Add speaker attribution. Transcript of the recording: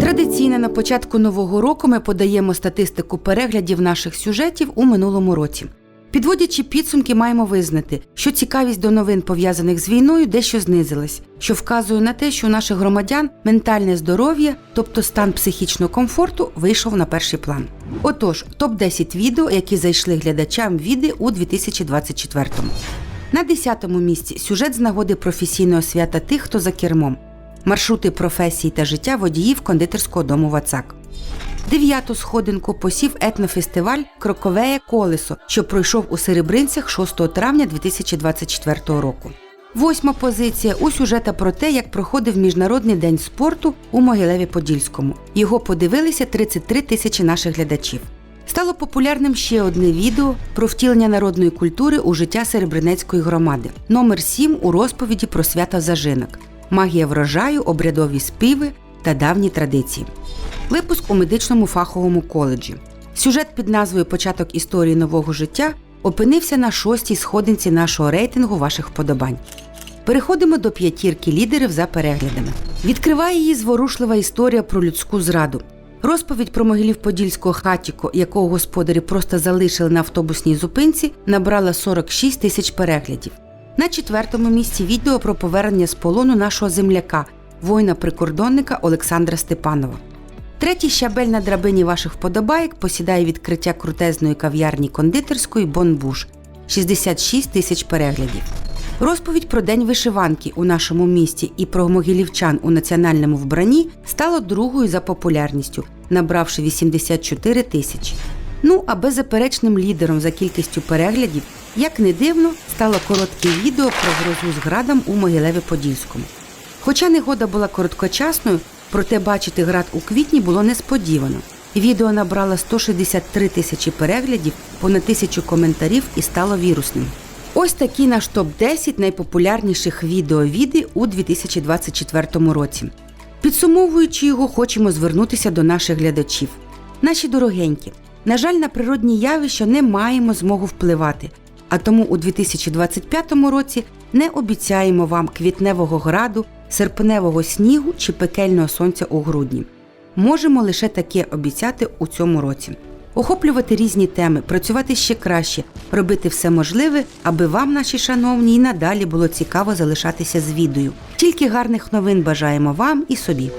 Speaker 1: Традиційно на початку нового року ми подаємо статистику переглядів наших сюжетів у минулому році. Підводячи підсумки, маємо визнати, що цікавість до новин, пов'язаних з війною, дещо знизилась, що вказує на те, що у наших громадян ментальне здоров'я, тобто стан психічного комфорту, вийшов на перший план. Отож, топ 10 відео, які зайшли глядачам віди у 2024-му. На 10-му місці сюжет з нагоди професійного свята тих, хто за кермом. Маршрути професії та життя водіїв кондитерського дому Вацак. Дев'яту сходинку посів етнофестиваль Кроковеє колесо, що пройшов у Серебринцях 6 травня 2024 року. Восьма позиція у сюжета про те, як проходив Міжнародний день спорту у Могилеві Подільському. Його подивилися 33 тисячі наших глядачів. Стало популярним ще одне відео про втілення народної культури у життя Серебрянецької громади. Номер 7 у розповіді про свято зажинок, магія врожаю, обрядові співи та давні традиції. Випуск у медичному фаховому коледжі. Сюжет під назвою Початок історії нового життя опинився на шостій сходинці нашого рейтингу ваших вподобань. Переходимо до п'ятірки лідерів за переглядами. Відкриває її зворушлива історія про людську зраду. Розповідь про могилів Подільського хатіко, якого господарі просто залишили на автобусній зупинці, набрала 46 тисяч переглядів. На четвертому місці відео про повернення з полону нашого земляка, воїна-прикордонника Олександра Степанова. Третій щабель на драбині ваших вподобайок посідає відкриття крутезної кав'ярні кондитерської Бонбуш 66 тисяч переглядів. Розповідь про день вишиванки у нашому місті і про могилівчан у національному вбранні стало другою за популярністю, набравши 84 тисячі. Ну а беззаперечним лідером за кількістю переглядів, як не дивно, стало коротке відео про грозу з градом у Могилеві Подільському. Хоча негода була короткочасною, проте бачити град у квітні було несподівано. Відео набрало 163 тисячі переглядів, понад тисячу коментарів і стало вірусним. Ось такі наш топ-10 найпопулярніших відео віди у 2024 році. Підсумовуючи його, хочемо звернутися до наших глядачів. Наші дорогенькі, на жаль, на природні явища не маємо змогу впливати, а тому у 2025 році не обіцяємо вам квітневого граду, серпневого снігу чи пекельного сонця у грудні. Можемо лише таке обіцяти у цьому році. Охоплювати різні теми, працювати ще краще, робити все можливе, аби вам, наші шановні, і надалі було цікаво залишатися з відео. Тільки гарних новин бажаємо вам і собі.